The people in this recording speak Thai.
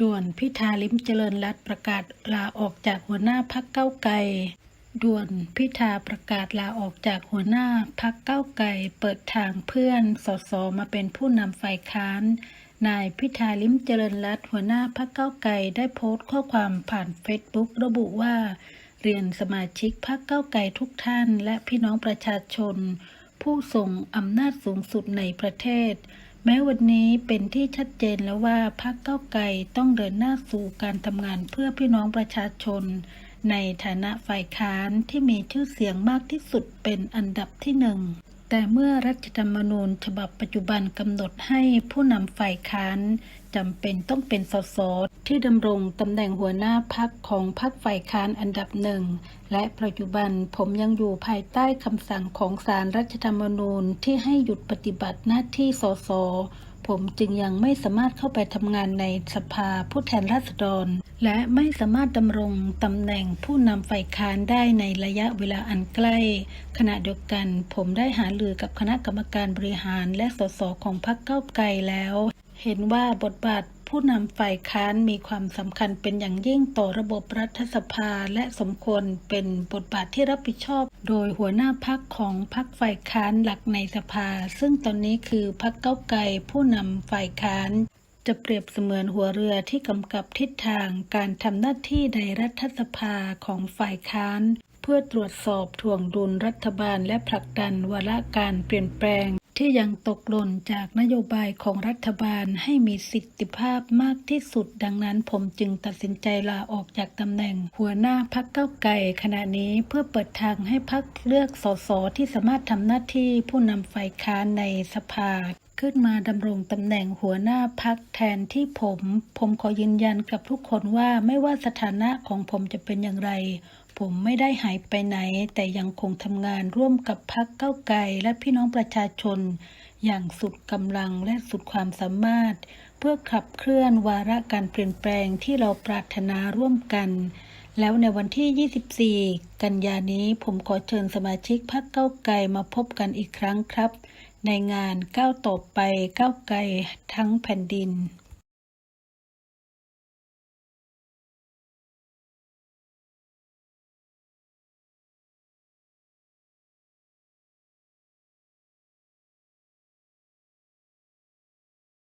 ด่วนพิธาลิมเจริญรัตประกาศลาออกจากหัวหน้าพักเก้าไกลด่วนพิธาประกาศลาออกจากหัวหน้าพักเก้าไกลเปิดทางเพื่อนสสมาเป็นผู้นำฝ่ายค้าน นายพิธาลิมเจริญรัตหัวหน้าพักเก้าไกลได้โพสต์ข้อความผ่านเฟซบุ๊กระบุว่า เรียนสมาชิกพักเก้าไกลทุกท่าน และพี่น้องประชาชน ผู้ทรงอำนาจสูงสุดในประเทศ แม้วันนี้เป็นที่ชัดเจนแล้วว่าพรรคเก้าวไกลต้องเดินหน้าสู่การทำงานเพื่อพี่น้องประชาชน ในฐานะฝ่ายค้านที่มีชื่อเสียงมากที่สุดเป็นอันดับที่หนึ่ง แต่เมื่อรัฐธรรมนูญฉบับปัจจุบันกำหนดให้ผู้นำฝ่ายค้านจำเป็นต้องเป็นสสที่ดำรงตำแหน่งหัวหน้าพักของพักฝ่ายค้านอันดับหนึ่ง และปัจจุบันผมยังอยู่ภายใต้คำสั่งของศาลรัฐธรรมนูญที่ให้หยุดปฏิบัติหน้าที่สส ผมจึงยังไม่สามารถเข้าไปทำงานในสภาผู้แทนราษฎร และไม่สามารถดำรงตำแหน่งผู้นำฝ่ายค้านได้ในระยะเวลาอันใกล้ ขณะเดียวกันผมได้หารือกับคณะกรรมการบริหารและสสของพรรคเก้าไกลแล้ว เห็นว่าบทบาท ผู้นำฝ่ายค้านมีความสำคัญเป็นอย่างยิ่งต่อระบบรัฐสภาและสมควรเป็นบทบาทที่รับผิดชอบ โดยหัวหน้าพักของพักฝ่ายค้านหลักในสภา ซึ่งตอนนี้คือพักเก้าไกลผู้นำฝ่ายค้านจะเปรียบเสมือนหัวเรือที่กำกับทิศทางการทำหน้าที่ในรัฐสภาของฝ่ายค้าน เพื่อตรวจสอบถ่วงดุลรัฐบาลและผลักดันวาระการเปลี่ยนแปลง ที่ยังตกหล่นจากนโยบายของรัฐบาลให้มีสิทธิภาพมากที่สุด ดังนั้นผมจึงตัดสินใจลาออกจากตำแหน่ง หัวหน้าพักเก้าวไกลขณะนี้เพื่อเปิดทางให้พักเลือกสสที่สามารถทำหน้าที่ผู้นำฝ่ายค้านในสภา ขึ้นมาดำรงตำแหน่งหัวหน้าพักแทนที่ผม ผมขอยืนยันกับทุกคนว่าไม่ว่าสถานะของผมจะเป็นอย่างไร ผมไม่ได้หายไปไหน แต่ยังคงทำงานร่วมกับพักเก้าไกลและพี่น้องประชาชน อย่างสุดกำลังและสุดความสามารถ เพื่อขับเคลื่อนวาระการเปลี่ยนแปลงที่เราปรารถนาร่วมกันแล้วในวันที่ 24 กันยานี้ผมขอเชิญสมาชิกพรรคเก้าไกลมาพบกันอีกครั้งครับ ในงานก้าวต่อไปก้าวไกลทั้งแผ่นดิน